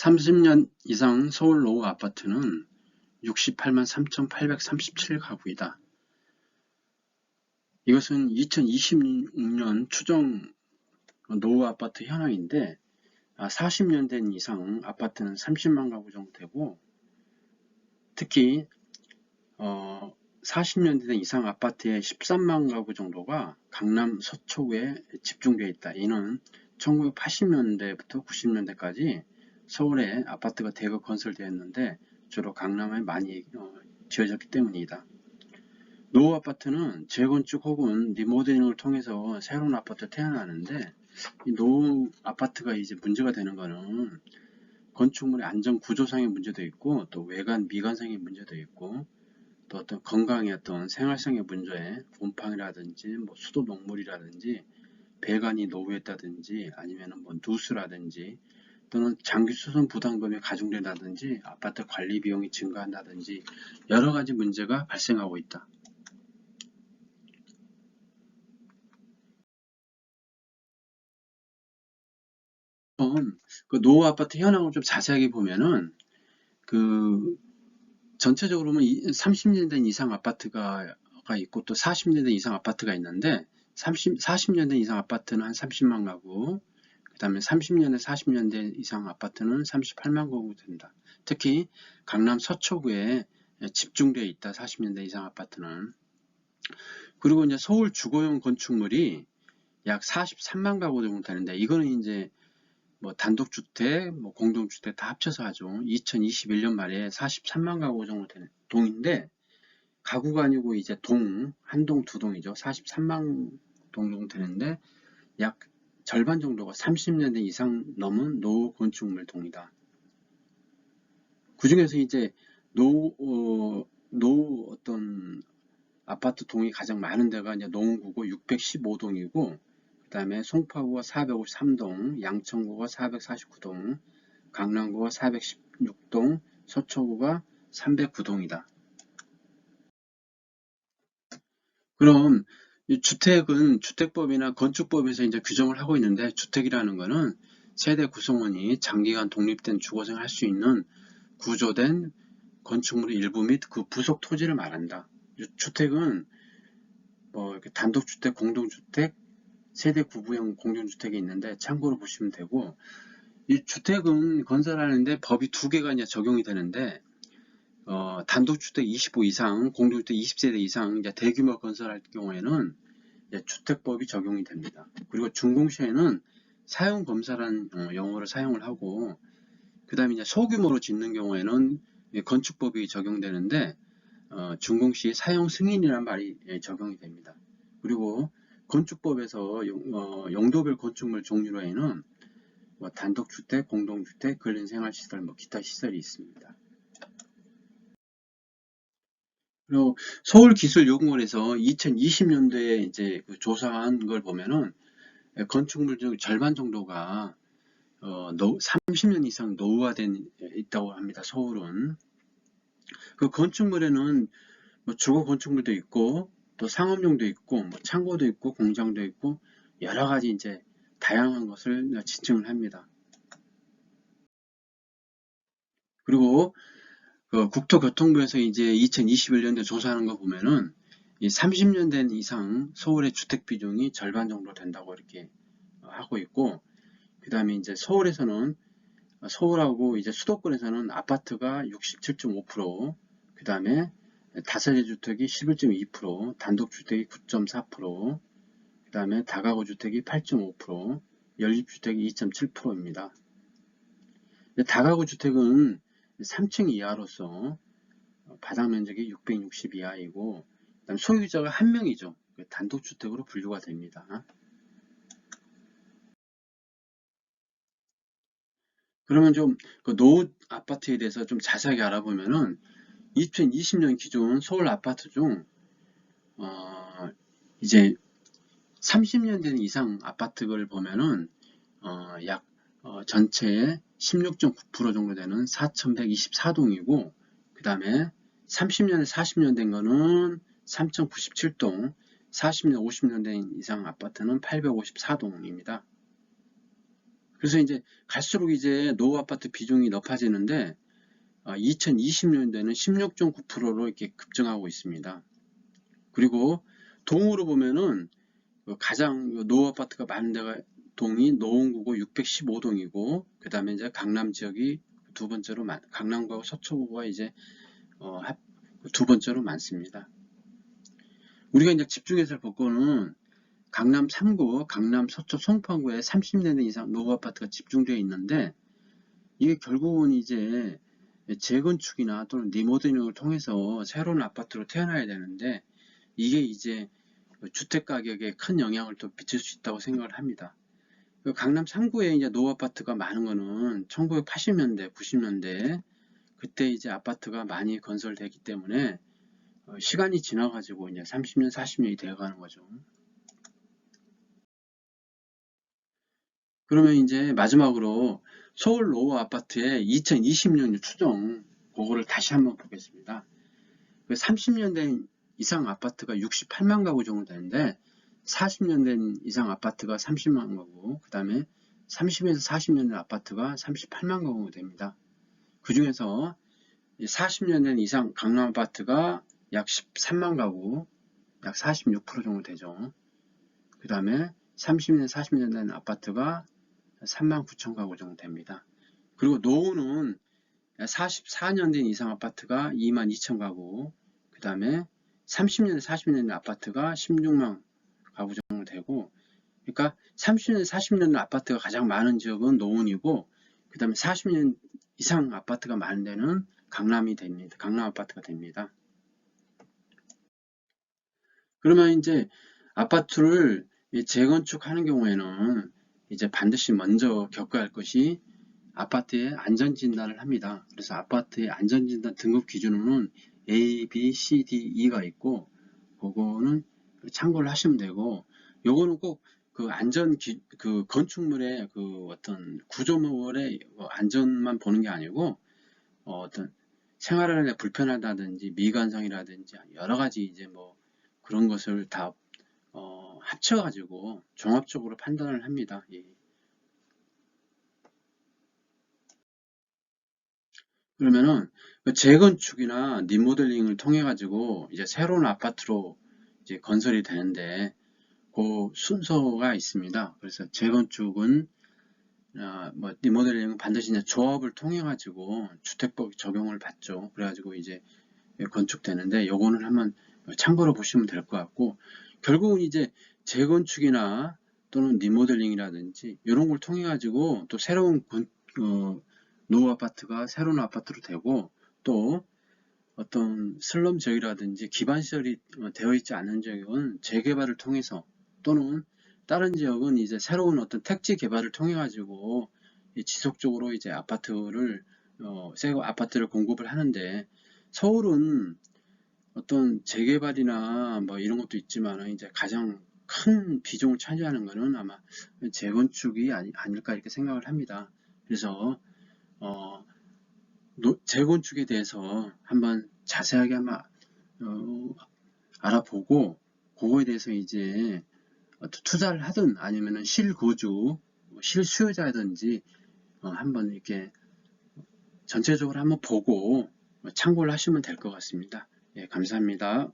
30년 이상 서울 노후 아파트는 68만 3,837가구이다. 이것은 2026년 추정 노후 아파트 현황인데 40년 된 이상 아파트는 30만 가구 정도 되고 특히 어 40년 된 이상 아파트의 13만 가구 정도가 강남 서초구에 집중되어 있다. 이는 1980년대부터 90년대까지 서울에 아파트가 대거 건설되었는데 주로 강남에 많이 어, 지어졌기 때문이다. 노후 아파트는 재건축 혹은 리모델링을 통해서 새로운 아파트 태어나는데 이 노후 아파트가 이제 문제가 되는 거는 건축물의 안전 구조상의 문제도 있고 또 외관 미관상의 문제도 있고 또 어떤 건강의 어떤 생활상의 문제에 곰팡이라든지 뭐 수도 녹물이라든지 배관이 노후했다든지 아니면 뭐 누수라든지 또는 장기 수선 부담금이 가중된다든지 아파트 관리 비용이 증가한다든지 여러 가지 문제가 발생하고 있다. 그 노후 아파트 현황을 좀 자세하게 보면은 그 전체적으로 보면 30년 된 이상 아파트가 있고 또 40년 된 이상 아파트가 있는데 30, 40년 된 이상 아파트는 한 30만 가구 그 다음에 30년에 40년 된 이상 아파트는 38만 가구 된다. 특히 강남 서초구에 집중되어 있다. 40년 된 이상 아파트는 그리고 이제 서울 주거용 건축물이 약 43만 가구 정도 되는데 이거는 이제 뭐 단독주택, 뭐 공동주택 다 합쳐서 하죠. 2021년 말에 43만 가구 정도 되는 동인데 가구가 아니고 이제 동, 한 동, 두 동이죠. 43만 동 정도 되는데 약 절반 정도가 30년 대 이상 넘은 노후 건축물 동이다. 그 중에서 이제 노, 어, 노 어떤 아파트 동이 가장 많은 데가 이제 농구고 615동이고 그 다음에 송파구가 453동, 양천구가 449동, 강남구가 416동, 서초구가 309동이다. 그럼 주택은 주택법이나 건축법에서 이제 규정을 하고 있는데 주택이라는 것은 세대 구성원이 장기간 독립된 주거생활 할 수 있는 구조된 건축물의 일부 및 그 부속 토지를 말한다. 주택은 뭐 단독주택, 공동주택, 세대 구부형 공동주택이 있는데 참고로 보시면 되고 이 주택은 건설하는데 법이 두 개가 이제 적용이 되는데 어, 단독주택 25 이상, 공동주택 20세대 이상 대규모 건설할 경우에는 주택법이 적용이 됩니다. 그리고 준공시에는 사용검사란 어, 용어를 사용을 하고 그 다음에 이제 소규모로 짓는 경우에는 건축법이 적용되는데 어, 준공시 사용 승인이라는 말이 예, 적용이 됩니다. 그리고 건축법에서 어, 용도별 건축물 종류로에는 뭐 단독주택, 공동주택, 근린생활시설, 뭐 기타 시설이 있습니다. 그리고 서울기술연구원에서 2020년도에 이제 그 조사한 걸 보면은 건축물 중 절반 정도가 어, 30년 이상 노후화된 있다고 합니다. 서울은 그 건축물에는 뭐 주거 건축물도 있고 또 상업용도 있고 뭐 창고도 있고 공장도 있고 여러 가지 이제 다양한 것을 지칭을 합니다. 그리고 그 국토교통부에서 이제 2021년도에 조사하는 거 보면은 이 30년 된 이상 서울의 주택 비중이 절반 정도 된다고 이렇게 하고 있고 그 다음에 이제 서울에서는 서울하고 이제 수도권에서는 아파트가 67.5%그 다음에 다세대 주택이 11.2%, 단독 주택이 9.4%, 그 다음에 다가구 주택이 8.5%, 연립 주택이 2.7%입니다. 다가구 주택은 3층 이하로서 바닥 면적이 660 이하이고 소유자가 한 명이죠. 단독주택으로 분류가 됩니다. 그러면 좀 그 노후 아파트에 대해서 좀 자세하게 알아보면은 2020년 기준 서울 아파트 중 어, 이제 30년 된 이상 아파트를 보면은 어, 약 어, 전체의 16.9% 정도 되는 4,124동이고 그 다음에 30년에 40년 된 거는 3,097동 40년, 50년 된 이상 아파트는 854동입니다. 그래서 이제 갈수록 이제 노후 아파트 비중이 높아지는데 2020년대는 16.9%로 이렇게 급증하고 있습니다. 그리고 동으로 보면은 그 가장 그 노후 아파트가 많은 데가 동이 노원구고 615동이고 그 다음에 이제 강남 지역이 두 번째로 많, 강남구하고 서초구가 이제 어, 합- 두 번째로 많습니다. 우리가 이제 집중해서 볼 거는 강남 3구, 강남 서초 송파구에 30년 이상 노후 아파트가 집중되어 있는데 이게 결국은 이제 재건축이나 또는 리모델링을 통해서 새로운 아파트로 태어나야 되는데 이게 이제 주택 가격에 큰 영향을 또 미칠 수 있다고 생각을 합니다. 그 강남 3구에 이제 노후 아파트가 많은 거는 1980년대, 90년대 그때 이제 아파트가 많이 건설되기 때문에 어, 시간이 지나가지고 이제 30년, 40년이 되어가는 거죠. 그러면 이제 마지막으로 서울 노후 아파트의 2020년 추정 그거를 다시 한번 보겠습니다. 그 30년 된 이상 아파트가 68만 가구 정도 되는데 40년 된 이상 아파트가 30만 가구, 그 다음에 30에서 40년 된 아파트가 38만 가구 됩니다. 그 중에서 40년 된 이상 강남 아파트가 약 13만 가구, 약 46% 정도 되죠. 그 다음에 30년, 40년 된 아파트가 3만 9천 가구 정도 됩니다. 그리고 노후는 44년 된 이상 아파트가 2만 2천 가구, 그 다음에 30년, 40년 된 아파트가 16만 가구 정도 되고, 그러니까 30년, 40년 된 아파트가 가장 많은 지역은 노원이고, 그 다음에 40년 이상 아파트가 많은 데는 강남이 됩니다. 강남 아파트가 됩니다. 그러면 이제 아파트를 재건축하는 경우에는 이제 반드시 먼저 겪어야 할 것이 아파트의 안전진단을 합니다. 그래서 아파트의 안전진단 등급 기준으로는 A, B, C, D, E가 있고 그거는 참고를 하시면 되고 요거는 꼭 그 안전 기, 그 건축물의 그 어떤 구조물의 그 안전만 보는 게 아니고 어, 어떤 생활하는데 불편하다든지 미관상이라든지 여러 가지 이제 뭐 그런 것을 다 어, 합쳐가지고 종합적으로 판단을 합니다. 예. 그러면은 그 재건축이나 리모델링을 통해 가지고 이제 새로운 아파트로 이제 건설이 되는데 그 순서가 있습니다. 그래서 재건축은 아, 뭐 리모델링은 반드시 이제 조합을 통해 가지고 주택법 적용을 받죠. 그래가지고 이제 건축되는데 요거는 한번 참고로 보시면 될 것 같고 결국은 이제 재건축이나 또는 리모델링이라든지 이런 걸 통해 가지고 또 새로운 건, 어, 노후 아파트가 새로운 아파트로 되고 또 어떤 슬럼 지역이라든지 기반 시설이 어, 되어 있지 않은 지역은 재개발을 통해서 또는 다른 지역은 이제 새로운 어떤 택지 개발을 통해 가지고 지속적으로 이제 아파트를 어, 새 아파트를 공급을 하는데 서울은 어떤 재개발이나 뭐 이런 것도 있지만 이제 가장 큰 비중을 차지하는 것은 아마 재건축이 아니, 아닐까 이렇게 생각을 합니다. 그래서 어, 노, 재건축에 대해서 한번 자세하게 한번 어, 알아보고 그거에 대해서 이제 투자를 하든 아니면은 실거주, 실수요자든지 어, 한번 이렇게 전체적으로 한번 보고 참고를 하시면 될 것 같습니다. 예, 감사합니다.